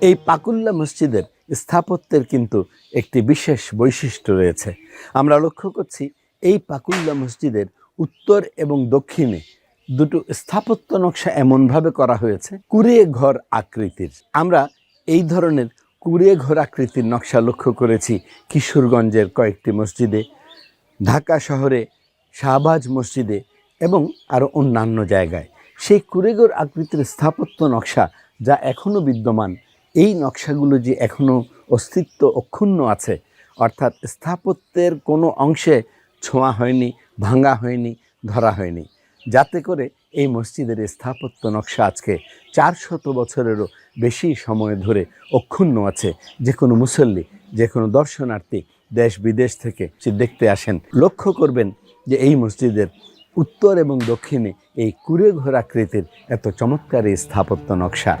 এই পাকুল্লা মসজিদের স্থাপত্যের কিন্তু একটি বিশেষ বৈশিষ্ট্য রয়েছে। আমরা লক্ষ্য করছি এই পাকুল্লা মসজিদের উত্তর এবং দক্ষিণে দুটো স্থাপত্য নকশা এমনভাবে করা হয়েছে কুড়িয়ে ঘর আকৃতির। আমরা এই ধরনের কুড়িয়ে ঘর আকৃতির নকশা লক্ষ্য করেছি কিশোরগঞ্জের কয়েকটি মসজিদে, ঢাকা শহরে শাহবাজ মসজিদে এবং আরও অন্যান্য জায়গায়। সেই কুড়েগর আকৃতির স্থাপত্য নকশা যা এখনও বিদ্যমান এই নকশাগুলো যে এখনও অস্তিত্ব অক্ষুণ্ণ আছে, অর্থাৎ স্থাপত্যের কোনো অংশে ছোঁয়া হয়নি, ভাঙা হয়নি, ধরা হয়নি। যাতে করে এই মসজিদের স্থাপত্য নকশা আজকে চারশত বছরেরও বেশি সময় ধরে অক্ষুণ্ণ আছে। যে কোনো মুসল্লি, যে কোনো দর্শনার্থী দেশ বিদেশ থেকে দেখতে আসেন। লক্ষ্য করবেন যে এই মসজিদের উত্তর এবং দক্ষিণে এই কুড়ে ঘোর আকৃতির এত চমৎকার এই স্থাপত্য নকশা।